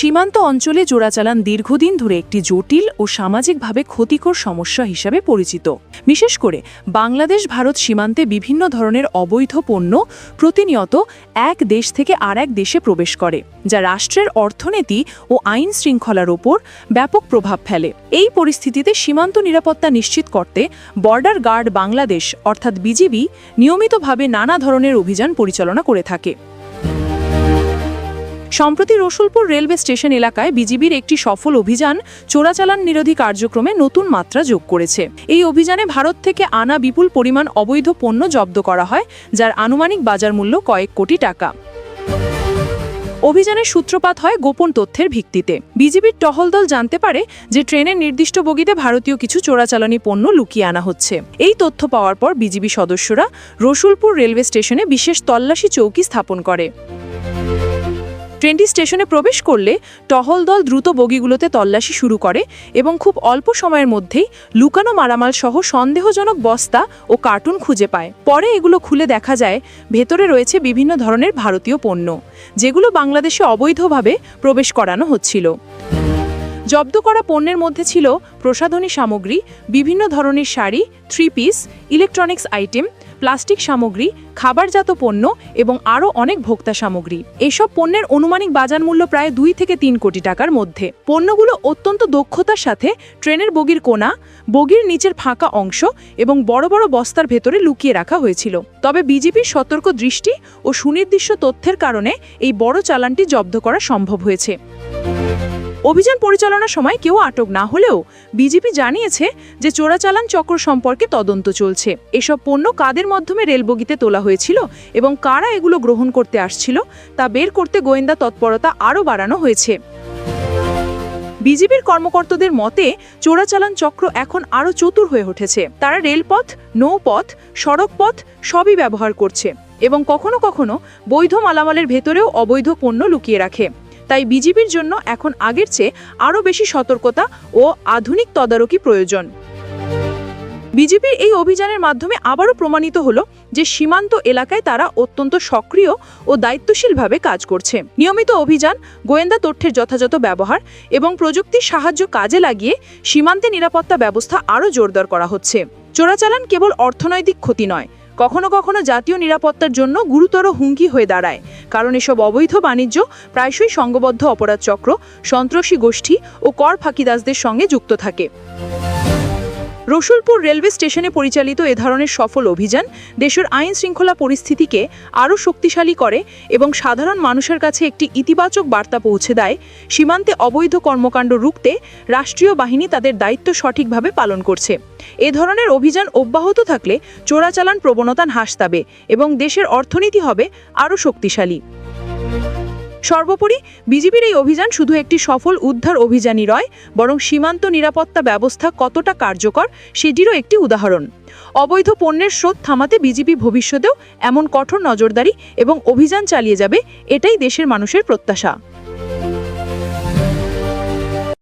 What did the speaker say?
সীমান্ত অঞ্চলে চোরাচালান দীর্ঘদিন ধরে একটি জটিল ও সামাজিকভাবে ক্ষতিকর সমস্যা হিসাবে পরিচিত। বিশেষ করে বাংলাদেশ, ভারত সীমান্তে বিভিন্ন ধরনের অবৈধ পণ্য প্রতিনিয়ত এক দেশ থেকে আর এক দেশে প্রবেশ করে, যা রাষ্ট্রের অর্থনীতি ও আইন শৃঙ্খলার ওপর ব্যাপক প্রভাব ফেলে। এই পরিস্থিতিতে সীমান্ত নিরাপত্তা নিশ্চিত করতে বর্ডার গার্ড বাংলাদেশ, অর্থাৎ বিজিবি, নিয়মিতভাবে নানা ধরনের অভিযান পরিচালনা করে থাকে। সম্প্রতি রসুলপুর রেলওয়ে স্টেশন এলাকায় বিজিবির একটি সফল অভিযান চোরাচালান নিরোধী কার্যক্রমে নতুন মাত্রা যোগ করেছে। এই অভিযানে ভারত থেকে আনা বিপুল পরিমাণ অবৈধ পণ্য জব্দ করা হয়, যার আনুমানিক বাজার মূল্য কয়েক কোটি টাকা। অভিযানের সূত্রপাত হয় গোপন তথ্যের ভিত্তিতে। বিজিবির টহল দল জানতে পারে যে ট্রেনের নির্দিষ্ট বগিতে ভারতীয় কিছু চোরাচালানি পণ্য লুকিয়ে আনা হচ্ছে। এই তথ্য পাওয়ার পর বিজিবি সদস্যরা রসুলপুর রেলওয়ে স্টেশনে বিশেষ তল্লাশি চৌকি স্থাপন করে। ট্রেনটি স্টেশনে প্রবেশ করলে টহল দল দ্রুত বগিগুলোতে তল্লাশি শুরু করে এবং খুব অল্প সময়ের মধ্যেই লুকানো মারামাল সহ সন্দেহজনক বস্তা ও কার্টুন খুঁজে পায়। পরে এগুলো খুলে দেখা যায় ভেতরে রয়েছে বিভিন্ন ধরনের ভারতীয় পণ্য, যেগুলো বাংলাদেশে অবৈধভাবে প্রবেশ করানো হচ্ছিল। জব্দ করা পণ্যের মধ্যে ছিল প্রসাধনী সামগ্রী, বিভিন্ন ধরনের sari three piece electronics item plastic সামগ্রী, খাবারজাত পণ্য এবং আরও অনেক ভোক্তা সামগ্রী। এসব পণ্যের অনুমানিক বাজার মূল্য প্রায় দুই থেকে তিন কোটি টাকার মধ্যে। পণ্যগুলো অত্যন্ত দক্ষতার সাথে ট্রেনের বগির কোনা বগির নিচের ফাঁকা অংশ এবং বড় বড় বস্তার ভেতরে লুকিয়ে রাখা হয়েছিল। তবে বিজেপির সতর্ক দৃষ্টি ও সুনির্দিষ্ট তথ্যের কারণে এই বড় চালানটি জব্দ করা সম্ভব হয়েছে। অভিযান পরিচালনার সময় কেউ আটক না হলেও বিজেপি জানিয়েছে যে চোরাচালান চক্র সম্পর্কে তদন্ত চলছে। এসব পণ্য কাদের মাধ্যমে রেলবগিতে তোলা হয়েছিল এবং কারা এগুলো গ্রহণ করতে আসছিল তা বের করতে গোয়েন্দা তৎপরতা আরও বাড়ানো হয়েছে। বিজেপির কর্মকর্তাদের মতে, চোরাচালান চক্র এখন আরও চতুর হয়ে উঠেছে। তারা রেলপথ, নৌপথ, সড়কপথ সবই ব্যবহার করছে এবং কখনো কখনো বৈধ মালামালের ভেতরেও অবৈধ পণ্য লুকিয়ে রাখে। তাই বিজিবির জন্য এখন আগের চেয়ে আরও বেশি সতর্কতা ও আধুনিক তদারকি প্রয়োজন। বিজেপির এই অভিযানের মাধ্যমে আবারও প্রমাণিত হলো যে সীমান্ত এলাকায় তারা অত্যন্ত সক্রিয় ও দায়িত্বশীলভাবে কাজ করছে। নিয়মিত অভিযান, গোয়েন্দা তথ্যের যথাযথ ব্যবহার এবং প্রযুক্তির সাহায্য কাজে লাগিয়ে সীমান্তে নিরাপত্তা ব্যবস্থা আরও জোরদার করা হচ্ছে। চোরাচালান কেবল অর্থনৈতিক ক্ষতি নয় কখনো কখনো জাতীয় নিরাপত্তার জন্য গুরুতর হুমকি হয়ে দাঁড়ায়। কারণ এসব অবৈধ বাণিজ্য প্রায়শই সংঘবদ্ধ অপরাধ চক্র, সন্ত্রাসী গোষ্ঠী ও কর ফাঁকিদাসদের সঙ্গে যুক্ত থাকে। রসুলপুর রেলওয়ে স্টেশনে পরিচালিত এ ধরনের সফল অভিযান দেশের আইন শৃঙ্খলা পরিস্থিতিকে আরও শক্তিশালী করে এবং সাধারণ মানুষের কাছে একটি ইতিবাচক বার্তা পৌঁছে দেয়, সীমান্তে অবৈধ কর্মকাণ্ড রুখতে রাষ্ট্রীয় বাহিনী তাদের দায়িত্ব সঠিকভাবে পালন করছে। এ ধরনের অভিযান অব্যাহত থাকলে চোরাচালান প্রবণতা হ্রাস পাবে এবং দেশের অর্থনীতি হবে আরও শক্তিশালী। সর্বোপরি, বিজিবির এই অভিযান শুধু একটি সফল উদ্ধার অভিযানই নয়, বরং সীমান্ত নিরাপত্তা ব্যবস্থা কতটা কার্যকর সেটিরও একটি উদাহরণ। অবৈধ পণ্যের স্রোত থামাতে বিজিবি ভবিষ্যতেও এমন কঠোর নজরদারি এবং অভিযান চালিয়ে যাবে, এটাই দেশের মানুষের প্রত্যাশা।